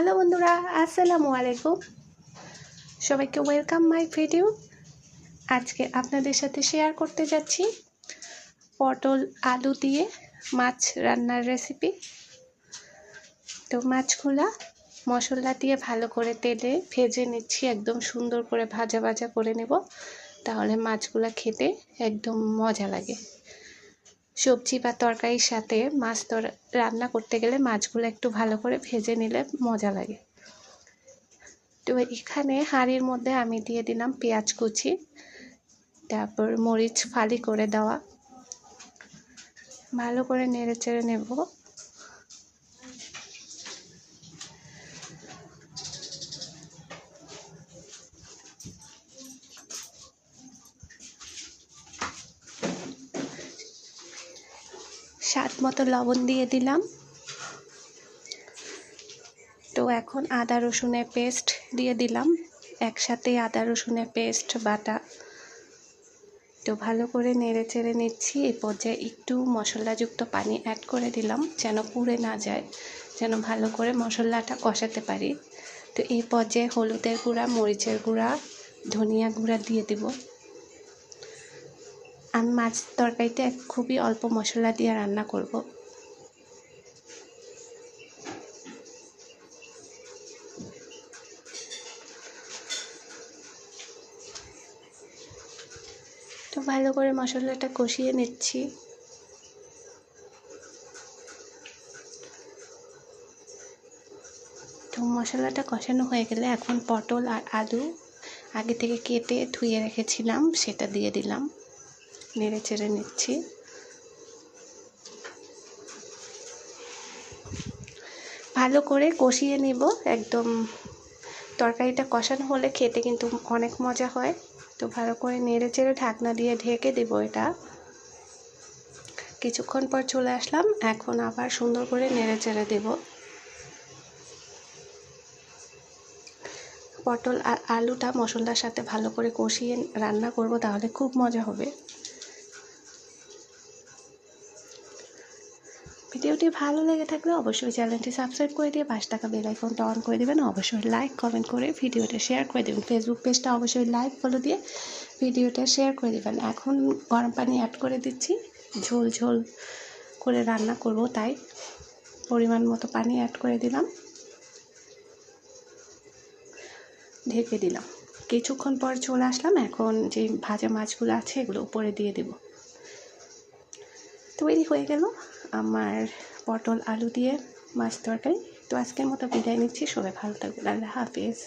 Hello বন্ধুরা, আসসালামু আলাইকুম। সবাইকে ওয়েলকাম মাই ভিডিও আজকে আপনাদের সাথে শেয়ার করতে যাচ্ছি পটল আলু দিয়ে মাছ রান্নার রেসিপি তো মাছগুলা মশলা দিয়ে ভালো করে তেলে ভেজে নিচ্ছি, একদম সুন্দর করে ভাজা ভাজা করে নেব। তাহলে মাছগুলা খেতে একদম মজা লাগে। সবজি বা তরকারির সাথে মাছ রান্না করতে গেলে মাছগুলো একটু ভালো করে ভেজে নিলে মজা লাগে। তো এখানে হাঁড়ির মধ্যে আমি দিয়ে দিলাম পেঁয়াজ কুচি, তারপর মরিচ ফালি করে দেওয়া। ভালো করে নেড়ে চেড়ে নেব। স্বাদ মতো লবণ দিয়ে দিলাম। তো এখন আদা রসুনের পেস্ট দিয়ে দিলাম। একসাথে আদা রসুনের পেস্ট, বাটা। তো ভালো করে নেড়ে চেড়ে নিচ্ছি। এই পর্যায়ে একটু মশলাযুক্ত পানি অ্যাড করে দিলাম যেন পুড়ে না যায়, যেন ভালো করে মশলাটা কষাতে পারি। তো এই পর্যায়ে হলুদের গুঁড়া, মরিচের গুঁড়া, ধনিয়া গুঁড়া দিয়ে দেব। আমি মাছ তরকারিতে খুবই অল্প মশলা দিয়ে রান্না করব। তো ভালো করে মশলাটা কষিয়ে নিচ্ছি। তো মশলাটা কষানো হয়ে গেলে এখন পটল আর আলু আগে থেকে কেটে ধুয়ে রেখেছিলাম, সেটা দিয়ে দিলাম। নেড়ে চেড়ে নিচ্ছি। ভালো করে কষিয়ে নিব। একদম তরকারিটা কষানো হলে খেতে কিন্তু অনেক মজা হয়। তো ভালো করে নেড়ে চেড়ে ঢাকনা দিয়ে ঢেকে দেবো এটা। কিছুক্ষণ পর চলে আসলাম। এখন আবার সুন্দর করে নেড়ে চেড়ে দেব। পটল আর আলুটা মশলার সাথে ভালো করে কষিয়ে রান্না করব, তাহলে খুব মজা হবে। ভিডিওটি ভালো লেগে থাকলে অবশ্যই চ্যানেলটি সাবস্ক্রাইব করে দিয়ে পাঁচ টাকা বেল আইকনটা অন করে দেবেন। অবশ্যই লাইক, কমেন্ট করে ভিডিওটা শেয়ার করে দেবেন। ফেসবুক পেজটা অবশ্যই লাইক ফলো দিয়ে ভিডিওটা শেয়ার করে দেবেন। এখন গরম পানি অ্যাড করে দিচ্ছি। ঝোল ঝোল করে রান্না করব, তাই পরিমাণ মতো পানি অ্যাড করে দিলাম। ঢেকে দিলাম। কিছুক্ষণ পর চলে আসলাম। এখন যে ভাজা মাছগুলো আছে, এগুলো উপরে দিয়ে দেব। তৈরি হয়ে গেল। আমার পটল আলু দিয়ে মাছ তরকারি। তো আজকের মতো বিদায় নিচ্ছি। সবাই ভালো থাকবেন। আল্লাহ হাফিজ।